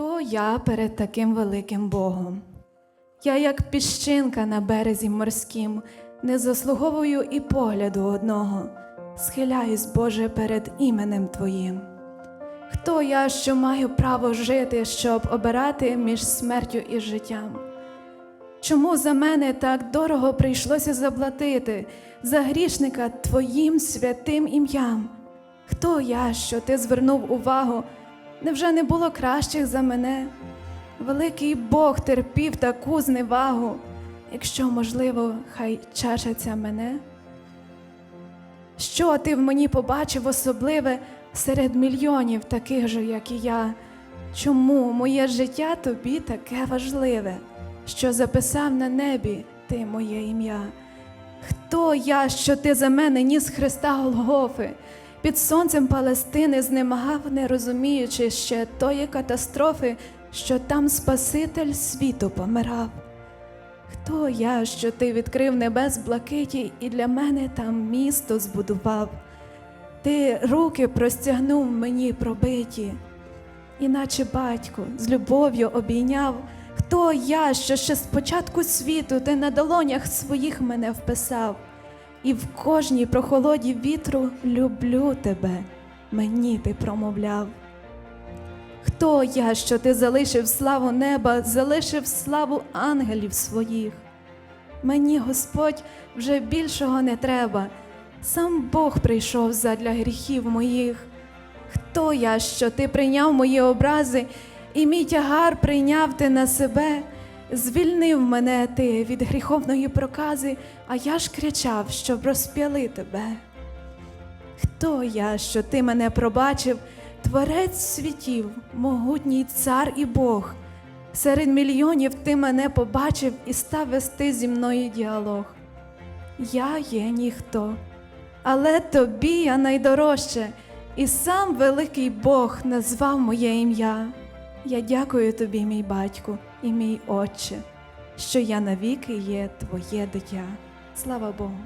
Хто я перед таким великим Богом? Я, як піщинка на березі морським, не заслуговую і погляду одного, схиляюсь, Боже, перед іменем Твоїм. Хто я, що маю право жити, щоб обирати між смертю і життям? Чому за мене так дорого прийшлося заплатити за грішника Твоїм святим ім'ям? Хто я, що ти звернув увагу? Невже не було кращих за мене? Великий Бог терпів таку зневагу, якщо можливо, хай чашаться мене. Що ти в мені побачив особливе серед мільйонів таких же, як і я? Чому моє життя тобі таке важливе, що записав на небі ти моє ім'я? Хто я, що ти за мене ніс Христа Голгофи? Під сонцем Палестини знемагав, не розуміючи ще тої катастрофи, що там Спаситель світу помирав. Хто я, що ти відкрив небес блакиті і для мене там місто збудував? Ти руки простягнув мені пробиті, іначе батько з любов'ю обійняв. Хто я, що ще з початку світу ти на долонях своїх мене вписав, і в кожній прохолоді вітру люблю тебе, мені ти промовляв. Хто я, що ти залишив славу неба, залишив славу ангелів своїх? Мені, Господь, вже більшого не треба. Сам Бог прийшов задля гріхів моїх. Хто я, що ти прийняв мої образи, і мій тягар прийняв ти на себе, звільнив мене ти від гріховної прокази, а я ж кричав, щоб розп'яли тебе. Хто я, що ти мене пробачив, творець світів, могутній цар і Бог. Серед мільйонів ти мене побачив і став вести зі мною діалог. Я є ніхто, але тобі я найдорожче, і сам великий Бог назвав моє ім'я. Я дякую тобі, мій батьку і мій отче, що я навіки є твоє дитя. Слава Богу.